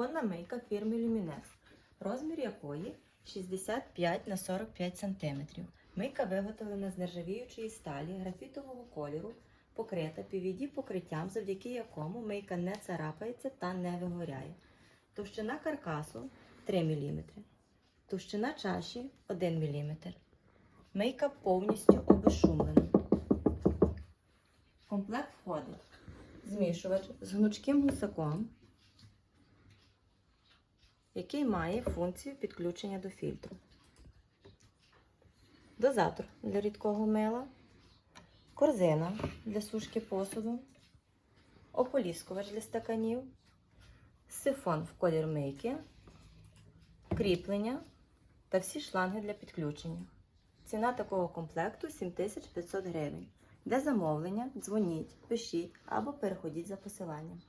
Кухонна мийка фірми Luminex, розмір якої 65 на 45 см. Мийка виготовлена з нержавіючої сталі графітового кольору, покрита PVD покриттям, завдяки якому мийка не царапається та не вигоряє. Товщина каркасу 3 мм. Товщина чаші 1 мм. Мийка повністю обезшумлена. В комплект входить змішувач з гнучким гусаком, який має функцію підключення до фільтру. Дозатор для рідкого мила, корзина для сушки посуду, ополіскувач для стаканів, сифон в колір мийки, кріплення та всі шланги для підключення. Ціна такого комплекту 7500 гривень. Для замовлення дзвоніть, пишіть або переходіть за посиланням.